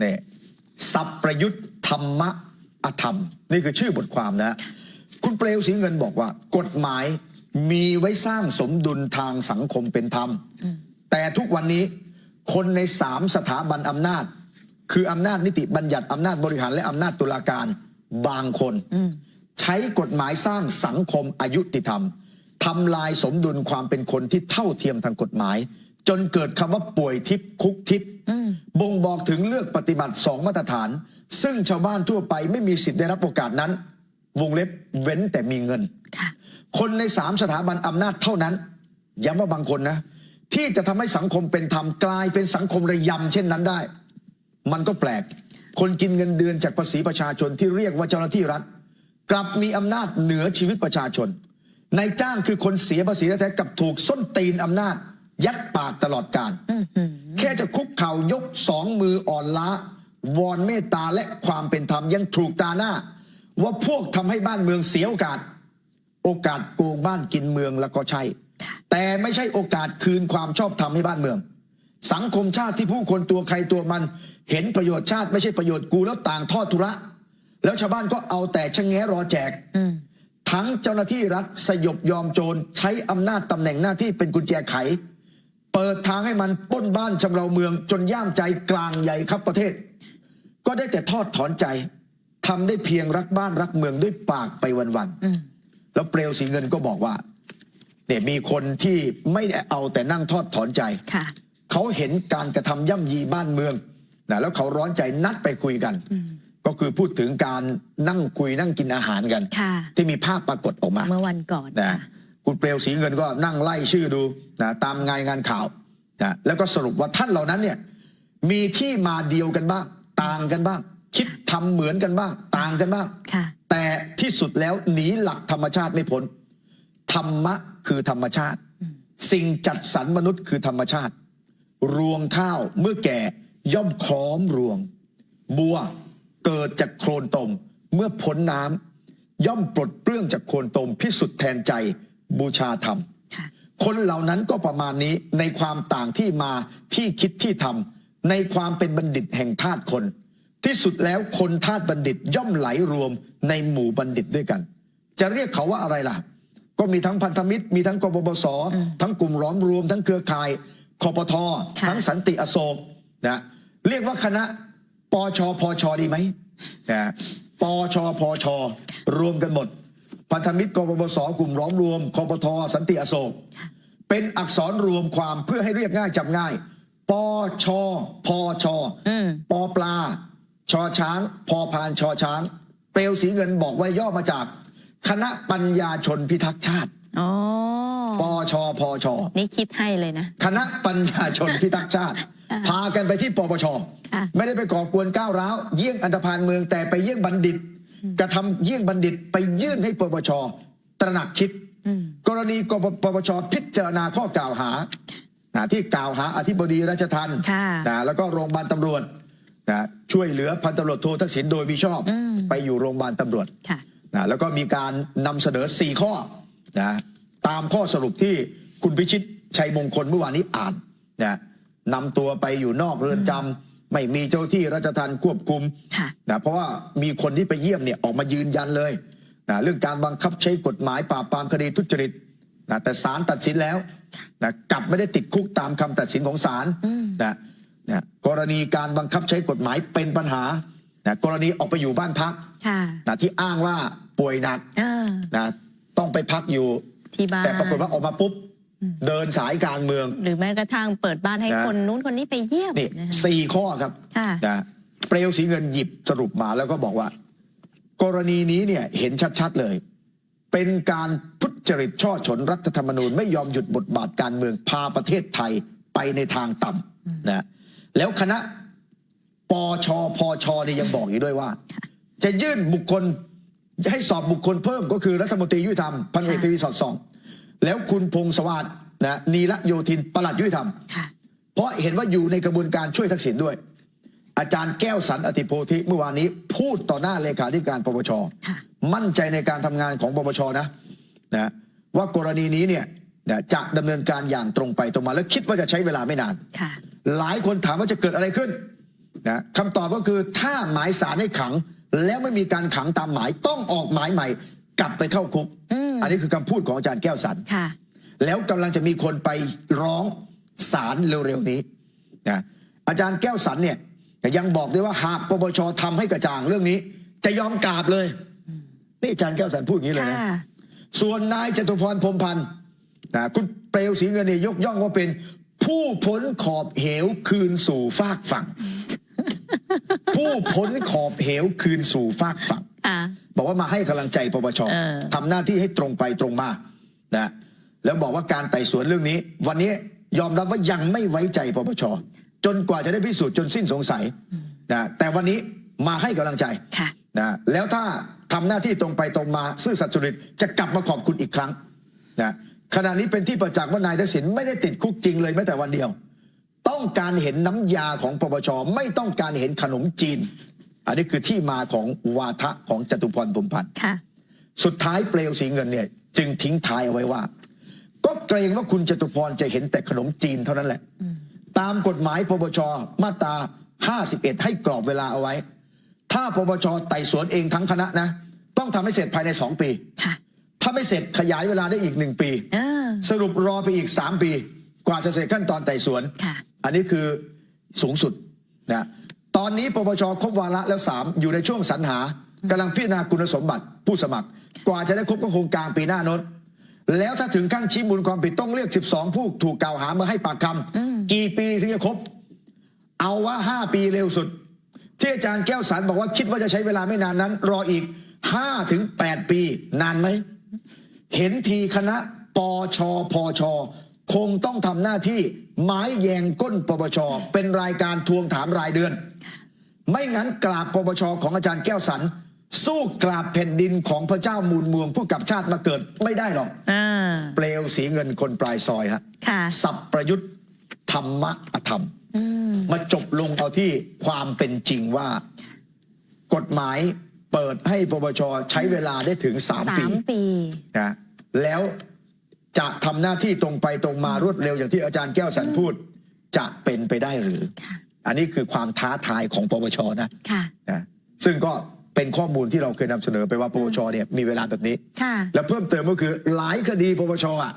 เนี่ยสับประยุทธ์ธรรมะอธรรม นี่คือชื่อบทความนะ คุณเปลวสีเงินบอกว่า กฎหมายมีไว้สร้างสมดุลทางสังคมเป็นธรรม แต่ทุกวันนี้คนในสามสถาบันอำนาจ คืออำนาจนิติบัญญัติอำนาจบริหารและอำนาจตุลาการบางคน ใช้กฎหมายสร้างสังคมอายุติธรรมทำลายสมดุลความเป็นคนที่เท่าเทียมทางกฎหมาย จนเกิดคำว่าป่วยทิพย์คุกทิพย์บ่งบอกถึงเลือกปฏิบัติสองมาตรฐาน ซึ่งชาวบ้านทั่วไปไม่มีสิทธิ์ได้รับโอกาสนั้น วงเล็บเว้นแต่มีเงินค่ะคนในสามสถาบันอำนาจเท่านั้นย้ำว่าบางคนนะ ที่จะทำให้สังคมเป็นธรรมกลายเป็นสังคมระยำเช่นนั้นได้ มันก็แปลก คนกินเงินเดือนจากภาษีประชาชนที่เรียกว่าเจ้าหน้าที่รัฐ กลับมีอำนาจเหนือชีวิตประชาชนนายจ้างคือคนเสียภาษีแท้ๆกับถูกส้นตีนอำนาจ ยัดปากตลอดการ แค่จะคุกเข่ายกสองมืออ่อนล้าวอนเมตตาและความเป็นธรรมยังถูกตาหน้า ว่าพวกทำให้บ้านเมืองเสียโอกาส โอกาสโกงบ้านกินเมืองแล้วก็ใช่ แต่ไม่ใช่โอกาสคืนความชอบธรรมให้บ้านเมือง สังคมชาติที่ผู้คนตัวใครตัวมัน เห็นประโยชน์ชาติไม่ใช่ประโยชน์กูแล้วต่างทอดทุระ แล้วชาวบ้านก็เอาแต่ชะแงะรอแจกทั้งเจ้าหน้าที่รัฐสยบยอมโจรใช้อำนาจตำแหน่งหน้าที่เป็นกุญแจไข เปิดทางให้มันปล้นบ้านชำเราเมือง จนย่ามใจกลางใหญ่ครับประเทศ ก็ได้แต่ทอดถอนใจทำได้เพียงรักบ้านรักเมืองด้วยปากไปวันๆแล้วเปลวสีเงินก็บอกว่าเนี่ยมีคนที่ไม่ได้เอาแต่นั่งทอดถอนใจค่ะเขาเห็นการกระทำย่ำยีบ้านเมืองนะแล้วเขาร้อนใจนัดไปคุยกัน ก็คือพูดถึงการนั่งคุยนั่งกินอาหารกันค่ะที่มีภาพปรากฏออกมา เมื่อวันก่อนนะ ค่ะคุณเปลวสีเงินก็นั่งไล่ชื่อดูนะตามงานงานข่าวนะแล้วก็สรุปว่าท่านเหล่านั้นเนี่ยมีที่มาเดียวกันบ้าง ต่างกันบ้าง คิดทำเหมือนกันบ้าง ต่างกันบ้างค่ะแต่ที่สุดแล้วหนีหลักธรรมชาติไม่พ้นธรรมะคือธรรมชาติ สิ่งจัดสรรมนุษย์คือธรรมชาติ รวงข้าวเมื่อแก่ย่อมคล้อมรวง บัวเกิดจากโคลนตม เมื่อพ้นน้ำย่อมปลดเปลื้องจากโคลนตมพิสุทธิ์แทนใจ บูชาธรรมค่ะคนเหล่านั้นก็ประมาณนี้ในความต่างที่มาที่คิดที่ทำในความเป็นบัณฑิตแห่งธาตุคน ที่สุดแล้วคนธาตุบัณฑิตย่อมไหลรวมในหมู่บัณฑิตด้วยกัน จะเรียกเขาว่าอะไรล่ะ ก็มีทั้งพันธมิตร มีทั้งกบพศทั้งกลุ่มล้อมรวม ทั้งเครือข่ายคอปทค่ะทั้งสันติอโศกนะเรียกว่าคณะปชพชดีไหมนะปชพชรวมกันหมด พันธมิตรกบพศกลุ่มล้อมรวมคอปทสันติอโศกเป็นอักษรรวมความเพื่อให้เรียกง่ายจำง่ายปชพชอืมปอปลา ชอช้าง พอพานชอช้าง เปลวสีเงินบอกว่าย่อมาจาก คณะปัญญาชนพิทักษ์ชาติอ๋อปชพชนี่คิดให้เลยนะ คณะปัญญาชนพิทักษ์ชาติ พากันไปที่ปปชค่ะไม่ได้ไปก่อกวนก้าวร้าว เยี่ยงอันธพาลเมืองแต่ไปเยี่ยงบัณฑิต กระทำเยี่ยงบัณฑิตไปยื่นให้ปปชตระหนักคิด กรณีกปปชพิจารณาข้อกล่าวหานะที่กล่าวหาอธิบดีราชทัณฑ์ค่ะนะแล้วก็โรงพยาบาลตำรวจนะช่วยเหลือพันตำรวจโททักษิณโดยมิชอบไปอยู่โรงพยาบาลตำรวจค่ะนะแล้วก็มีการนำเสนอ 4 ข้อนะตามข้อสรุปที่คุณพิชิตชัยมงคลเมื่อวานนี้อ่านนะนำตัวไปอยู่นอกเรือนจำ ไม่มีเจ้าที่ราชทัณฑ์ควบคุมค่ะนะเพราะว่ามีคนที่ไปเยี่ยมเนี่ยออกมายืนยันเลยนะเรื่องการบังคับใช้กฎหมายปราบปรามคดีทุจริตนะแต่ศาลตัดสินแล้วนะกลับไม่ได้ติดคุกตามคำตัดสินของศาลนะนะกรณีการบังคับใช้กฎหมายเป็นปัญหานะกรณีออกไปอยู่บ้านพักค่ะนะที่อ้างว่าป่วยหนักเออนะต้องไปพักอยู่ที่บ้านแต่ปรากฏว่าออกมาปุ๊บ เดินสายกลางเมือง หรือแม้กระทั่งเปิดบ้านให้นะคนนู้นคนนี้ไปเยี่ยมนี่นะคะสี่ข้อครับค่ะนะเปลวสีเงินหยิบสรุปมาแล้วก็บอกว่า กรณีนี้เนี่ยเห็นชัดๆเลย เป็นการทุจริตช่อฉนรัฐธรรมนูญไม่ยอมหยุดบทบาทการเมืองพาประเทศไทยไปในทางต่ำนะแล้วคณะปชพชเนี่ยยังบอกอีกด้วยว่า จะยื่นบุคคลให้สอบบุคคลเพิ่มก็คือรัฐมนตรียุติธรรมพันเอกทวีสอดส่อง แล้วคุณพงศวัสดิ์นะนีละโยธินปลัดยุติธรรมค่ะเพราะเห็นว่าอยู่ในกระบวนการช่วยทักษิณด้วย อาจารย์แก้วสันอธิโพธิเมื่อวานนี้พูดต่อหน้าเลขาธิการปปชค่ะมั่นใจในการทำงานของปปชนะนะว่ากรณีนี้เนี่ยนะจะดำเนินการอย่างตรงไปตรงมา แล้วคิดว่าจะใช้เวลาไม่นานค่ะหลายคนถามว่าจะเกิดอะไรขึ้นนะคำตอบก็คือถ้าหมายสารให้ขัง แล้วไม่มีการขังตามหมายต้องออกหมายใหม่ กลับไปเข้าคุกอืมอันนี้คือคำพูดของอาจารย์แก้วสันค่ะแล้วกำลังจะมีคนไปร้องศาลเร็วๆนี้นะอาจารย์แก้วสันเนี่ยยังบอกด้วยว่าหากปปชทำให้กระจ่างเรื่องนี้ จะยอมกราบเลยนี่อาจารย์แก้วสันพูดอย่างนี้เลยนะค่ะส่วนนายจตุพรพรหมพันธ์นะคุณเปลวสีเงินเนี่ยยกย่องว่าเป็นผู้พ้นขอบเหวคืนสู่ฟากฝั่ง ผู้พ้นขอบเหวคืนสู่ฟากฝั่งค่ะ บอกว่ามาให้กำลังใจปปชเออทำหน้าที่ให้ตรงไปตรงมานะแล้วบอกว่าการไต่สวนเรื่องนี้ วันนี้ยอมรับว่ายังไม่ไว้ใจปปชจนกว่าจะได้พิสูจน์จนสิ้นสงสัยนะแต่วันนี้มาให้กำลังใจค่ะนะแล้วถ้าทำหน้าที่ตรงไปตรงมา ซื่อสัตย์สุริตจะกลับมาขอบคุณอีกครั้งนะขณะนี้เป็นที่ประจักษ์ว่านายทักษิณไม่ได้ติดคุกจริงเลยแม้แต่วันเดียว ต้องการเห็นน้ำยาของปปชไม่ต้องการเห็นขนมจีน อันนี้คือที่มาของวาทะของจตุพรพรหมพันธ์ค่ะ สุดท้ายเปลวสีเงินเนี่ย จึงทิ้งท้ายเอาไว้ว่า ก็เกรงว่าคุณจตุพรจะเห็นแต่ขนมจีนเท่านั้นแหละ ตามกฎหมายปปชมาตรา 51 ให้กรอบเวลาเอาไว้ ถ้าปปชไต่สวนเองทั้งคณะนะ ต้องทำให้เสร็จภายใน2ปีค่ะถ้าไม่เสร็จขยายเวลาได้อีกหนึ่งปีเออสรุปรอไปอีก3ปี กว่าจะเสร็จขั้นตอนไต่สวนค่ะอันนี้คือสูงสุดนะ ตอนนี้ปปชครบวาระแล้วสามอยู่ในช่วงสรรหากำลังพิจารณาคุณสมบัติผู้สมัคร กว่าจะได้ครบก็คงกลางปีหน้าโน้นแล้วถ้าถึงขั้นชี้มูลความผิดต้องเรียก 12 ผู้ถูกกล่าวหามาให้ปากคำกี่ปีถึงจะครบ เอาว่า 5 ปีเร็วสุด ที่อาจารย์แก้วสันบอกว่าคิดว่าจะใช้เวลาไม่นานนั้น รออีก5ถึง8ปีนานไหม เห็นทีคณะปชพช คงต้องทำหน้าที่ไม้แยงก้นปปชเป็นรายการทวงถามรายเดือน ไม่งั้นกราบปปชของอาจารย์แก้วสัน สู้กราบแผ่นดินของพระเจ้ามูลเมืองผู้กลับชาติมาเกิดไม่ได้หรอกอ่าเปลวสีเงินคนปลายซอยฮะค่ะ สับประยุทธ์ธรรมะอธรรม อืม มาจบลงเอาที่ความเป็นจริงว่า กฎหมายเปิดให้ปปชใช้เวลาได้ถึงสามสาปีมปี นะแล้วจะทำหน้าที่ตรงไปตรงมารวดเร็วอย่างที่อาจารย์แก้วสันพูด จะเป็นไปได้หรือ ค่ะ อันนี้คือความท้าทายของปปชนะค่ะ นะซึ่งก็เป็นข้อมูลที่เราเคยนำเสนอไปว่าปปชเนี่ยมีเวลาแบบนี้ ค่ะ แล้วเพิ่มเติมก็คือหลายคดีปปชอะ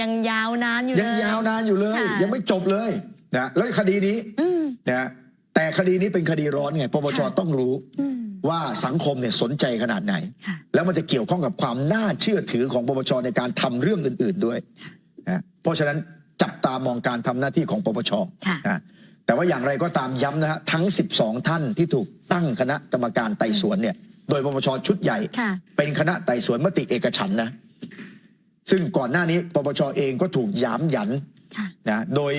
ยังยาวนานอยู่เลยยังยาวนานอยู่เลย ค่ะ ยังไม่จบเลยนะแล้วคดีนี้อืม นะแต่คดีนี้เป็นคดีร้อนไงปปชค่ะ ต้องรู้อืม ว่าสังคมเนี่ยสนใจขนาดไหน ค่ะ แล้วมันจะเกี่ยวข้องกับความน่าเชื่อถือของปปชในการทำเรื่องอื่น ๆด้วยนะเพราะฉะนั้นจับตามองการทำหน้าที่ของปปชค่ะ นะ แต่ว่าอย่างไรก็ตามย้ำนะฮะทั้ง 12 ท่านที่ถูกตั้งคณะกรรมการไต่สวนเนี่ย โดยปปชชุดใหญ่ ค่ะ เป็นคณะไต่สวนมติเอกฉันท์นะ ซึ่งก่อนหน้านี้ปปชเองก็ถูกหยามหยันค่ะ นะโดย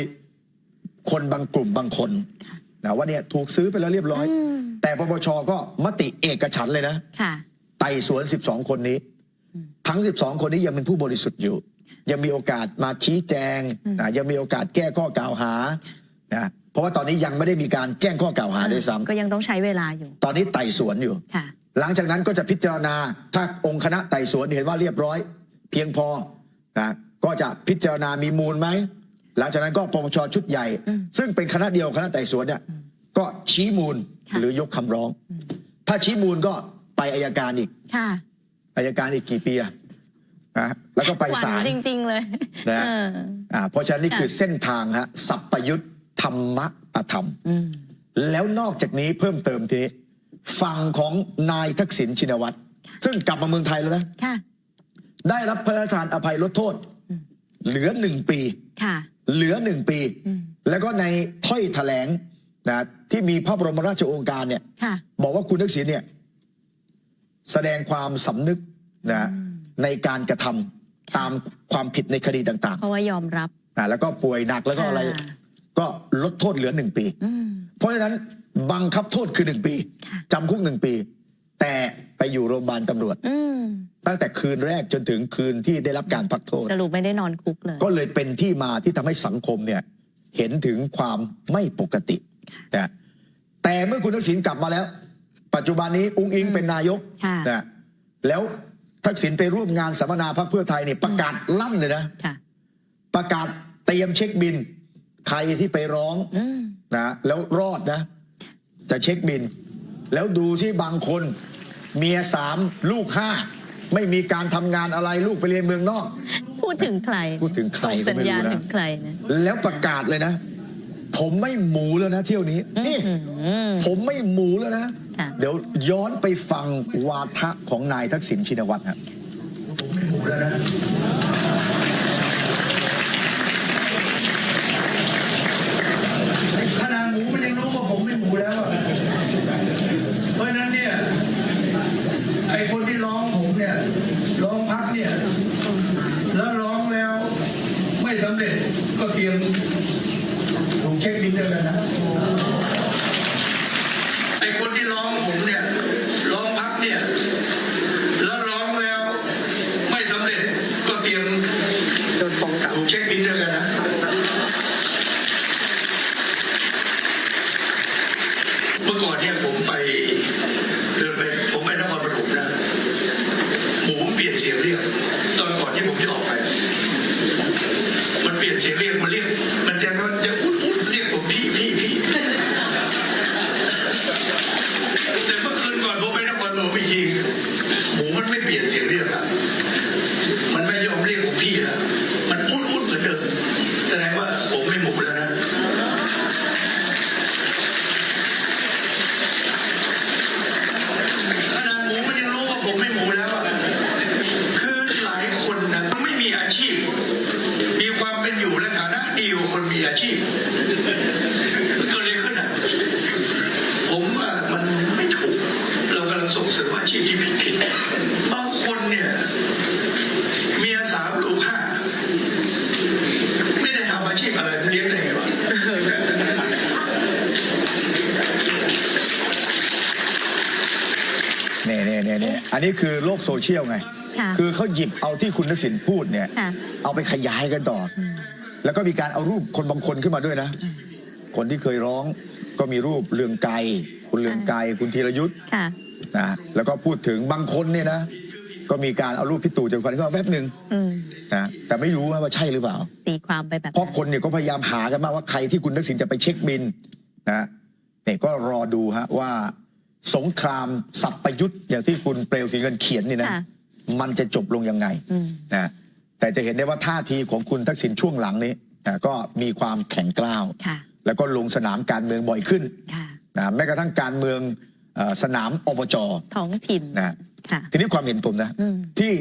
คนบางกลุ่มบางคนค่ะ นะว่าเนี่ยถูกซื้อไปแล้วเรียบร้อย อืมแต่ปปชก็มติเอกฉันท์เลยนะ ค่ะ ไต่สวน 12 คนนี้ทั้ง 12 คนนี้ยังเป็นผู้บริสุทธิ์อยู่ ยังมีโอกาสมาชี้แจงนะยังมีโอกาสแก้ข้อกล่าวหานะเพ ราะว่าตอนนี้ยังไม่ได้มีการแจ้งข้อกล่าวหาด้วยซ้ำก็ยังต้องใช้เวลาอยู่ ตอนนี้ไต่สวนอยู่ค่ะหลังจากนั้นก็จะพิจารณาถ้าองค์คณะไต่สวนเห็นว่าเรียบร้อย เพียงพอนะก็จะพิจารณามีมูลไหมหลังจากนั้นก็ปปชชุดใหญ่อืมซึ่งเป็นคณะเดียวคณะไต่สวนเนี่ยก็ชี้มูลค่ะหรือยกคำร้อง ถ้าชี้มูลก็ไปอายการอีกค่ะอายการอีกกี่ปีอะนะแล้วก็ไปหวัศาลจริง ๆ เลยนะเอออ่าเพราะฉะนั้นนี่ค่ะคือเส้นทางฮะสัพพยุทธ ธรรมะอธรรมอืมแล้วนอกจากนี้เพิ่มเติมทีนี้ฝั่งของนายทักษิณชินวัตร ซึ่งกลับมาเมืองไทยแล้วนะค่ะได้รับพระราชทานอภัยลดโทษ เหลือหนึ่งปีค่ะเหลือหนึ่งปีอืมแล้วก็ในถ้อยแถลงนะที่มีพระบรมราชโองการเนี่ยค่ะบอกว่าคุณทักษิณเนี่ย แสดงความสำนึกนะในการกระทำตามความผิดในคดีต่างเพราะว่ายอมรับๆนะแล้วก็ป่วยหนักแล้วก็อะไรค่ะ ก็ลดโทษเหลือหนึ่งปีอืมเพราะฉะนั้นบังคับโทษคือหนึ่งปีค่ะจำคุกหนึ่งปี แต่ไปอยู่โรงพยาบาลตำรวจอืมตั้งแต่คืนแรกจนถึงคืนที่ได้รับการพักโทษ สรุปไม่ได้นอนคุกเลย ก็เลยเป็นที่มาที่ทำให้สังคมเนี่ย เห็นถึงความไม่ปกตินะแต่เมื่อคุณทักษิณกลับมาแล้ว ปัจจุบันนี้อุ้งอิงเป็นนายกค่ะนะแล้วทักษิณไปร่วมงานสัมมนาพรรคเพื่อไทยเนี่ยประกาศลั่นเลยนะค่ะประกาศเตรียมเช็คบิน ใครที่ไปร้องอืม นะแล้วรอดนะ จะเช็คบิน แล้วดูที่บางคน เมียสามลูกห้าไม่มีการทำงานอะไรลูกไปเรียนเมืองนอก พูดถึงใครพูดถึงใครส่งก็สัญไม่รู้ญาณนะถึงใครนะแล้วประกาศเลยนะ ผมไม่หมูแล้วนะเที่ยวนี้นี่ อืมผมไม่หมูแล้วนะ ค่ะ เดี๋ยวย้อนไปฟังวาทะของนายทักษิณชินวัตรครับขนาดหมูมันยังรู้ว่าผมไม่หมูแล้วอะเพราะฉะนั้นเนี่ย ไอ้คนที่ร้องผมเนี่ย ร้องพักเนี่ย แล้วร้องแล้ว ไม่สำเร็จก็เตรียมถูกเช็คบินด้วยกันนะ ไอ้คนที่ร้องผมเนี่ย ร้องพักเนี่ย แล้วร้องแล้ว ไม่สำเร็จก็เตรียมโดนฟ้องกลับถูกเช็คบินด้วยกันนะ เมื่อก่อนเนี่ยผมไปเดินไปผมไปนครปฐมนะหมูมันเปลี่ยนเสียงเรียก ตอนก่อนที่ผมจะออกไป มันเปลี่ยนเสียงเรียกมันเรียก มันจะมันจะอุ้นอุ้นเรียกผมพี่พี่พี่แต่เมื่อคืนก่อนผมไปนครปฐมไปยิง หมูมันไม่เปลี่ยนเสียงเรียกอะมั ส่งเสริมอาชีพที่ผิดผิดบางคนเนี่ยเมียสามลูกห้าไม่ได้ทำอาชีพอะไรเลี้ยงได้ไงวะเนี่ยเนี่ยเนี่ยเนี่ยอันนี้คือโลกโซเชียลไง ค่ะคือเขาหยิบเอาที่คุณทักษิณพูดเนี่ย ค่ะ เอาไปขยายกันต่ออแล้วก็มีการเอารูปคนบางคนขึ้นมาด้วยนะ คนที่เคยร้องก็มีรูปเรืองไกรคุณเรืองไกรคุณธีรยุทธ์ ค่ะ นะแล้วก็พูดถึงบางคนเนี่ยนะ ก็มีการเอารูปพี่ตู่จักรพันธ์ขึ้นมาแวบหนึ่งอืมนะแต่ไม่รู้ว่าใช่หรือเปล่า ตีความไปแบบเพราะคนเนี่ยก็พยายามหากันมากว่าใครที่คุณทักษิณจะไปเช็คบินนะเนี่ยก็รอดูฮะว่าสงครามสัพพยุทธ์อย่างที่คุณเปลวสีเงินเขียนนี่นะ ค่ะมันจะจบลงยังไงอืมนะแต่จะเห็นได้ว่าท่าทีของคุณทักษิณช่วงหลังนี้นะก็มีความแข็งกร้าว ค่ะแล้วก็ลงสนามการเมืองบ่อยขึ้นค่ะ นะแม้กระทั่งการเมืองเออ สนามอบจท้องถิ่นนะค่ะทีนี้ความเห็นผมนะอืมที่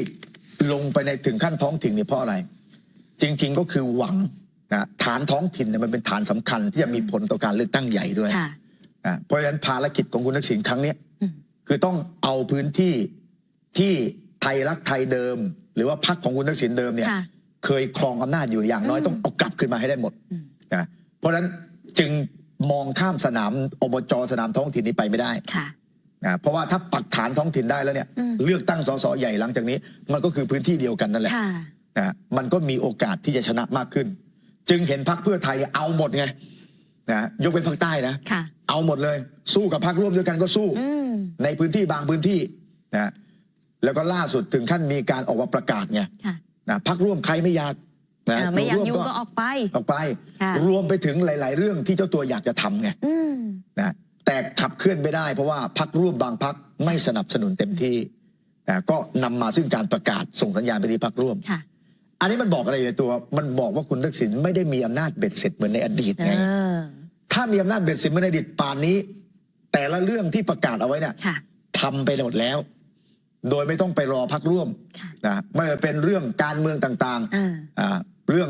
ลงไปในถึงขั้นท้องถิ่นเนี่ยเพราะอะไร จริง ๆก็คือหวังนะฐานท้องถิ่นเนี่ยมันเป็นฐานสำคัญที่จะมีผลต่อการเลือกตั้งใหญ่ด้วยค่ะนะเพราะฉะนั้นภารกิจของคุณทักษิณครั้งเนี้ยอืมคือต้องเอาพื้นที่ที่ไทยรักไทยเดิม หรือว่าพรรคของคุณทักษิณเดิมเนี่ยค่ะเคยครองอำนาจอยู่อย่างน้อยต้องเอากลับขึ้นมาให้ได้หมดอืมนะเพราะฉะนั้นจึง มองข้ามสนามอบจสนามท้องถิ่นนี้ไปไม่ได้ค่ะนะเพราะว่าถ้าปักฐานท้องถิ่นได้แล้วเนี่ยอืมเลือกตั้งสสใหญ่หลังจากนี้ มันก็คือพื้นที่เดียวกันนั่นแหละค่ะนะมันก็มีโอกาสที่จะชนะมากขึ้น จึงเห็นพรรคเพื่อไทยเนี่ยเอาหมดไงนะยกเป็นภาคใต้นะค่ะเอาหมดเลย สู้กับพรรคร่วมด้วยกันก็สู้อืมในพื้นที่บางพื้นที่นะแล้วก็ล่าสุดถึงขั้นมีการออกมาประกาศไงค่ะนะพรรคร่วมใครไม่อยาก นะเออไม่อยากร่วยุ่งก็ออกไปออกไป ค่ะ รวมไปถึงหลาย ๆ เรื่องที่เจ้าตัวอยากจะทำไงอืม นะแต่ขับเคลื่อนไม่ได้เพราะว่าพรรคร่วมบางพรรคไม่สนับสนุนเต็มที่นะก็นำมาซึ่งการประกาศส่งสัญญาณไปที่พรรคร่วม ค่ะ อันนี้มันบอกอะไรในตัว มันบอกว่าคุณทักษิณไม่ได้มีอำนาจเบ็ดเสร็จเหมือนในอดีตเอไง อ ถ้ามีอำนาจเบ็ดเสร็จเหมือนในอดีตป่านนี้ แต่ละเรื่องที่ประกาศเอาไว้เนี่ย ค่ะ ทำไปหมดแล้ว โดยไม่ต้องไปรอพักร่วมค่ะ นะไม่ว่าเป็นเรื่องการเมืองต่างอ่าๆอ่า เรื่อง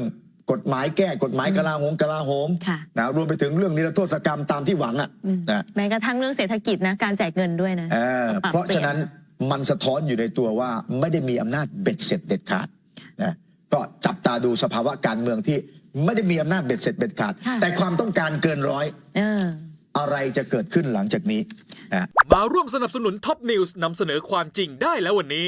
กฎหมายแก้กฎหมายกลาโหมกลาโหมค่ะนะรวมไปถึงเรื่องนิรโทษกรรมตามที่หวังอะอืมนะแม้กระทั่งเรื่องเศรษฐกิจนะการแจกเงินด้วยนะเออปรับเพราะฉะนั้นปลี่ยมันสะท้อนอยู่ในตัวว่าไม่ได้มีอำนาจเบ็ดเสร็จเด็ดขาดนะก็จับตาดูสภาวะการเมืองที่ไม่ได้มีอำนาจเบ็ดเสร็จเด็ดขาดค่ะแต่ความต้องการเกินร้อยเอออะไรจะเกิดขึ้นหลังจากนี้นะมาร่วมสนับสนุนท็อปนิวส์นำเสนอความจริงได้แล้ววันนี้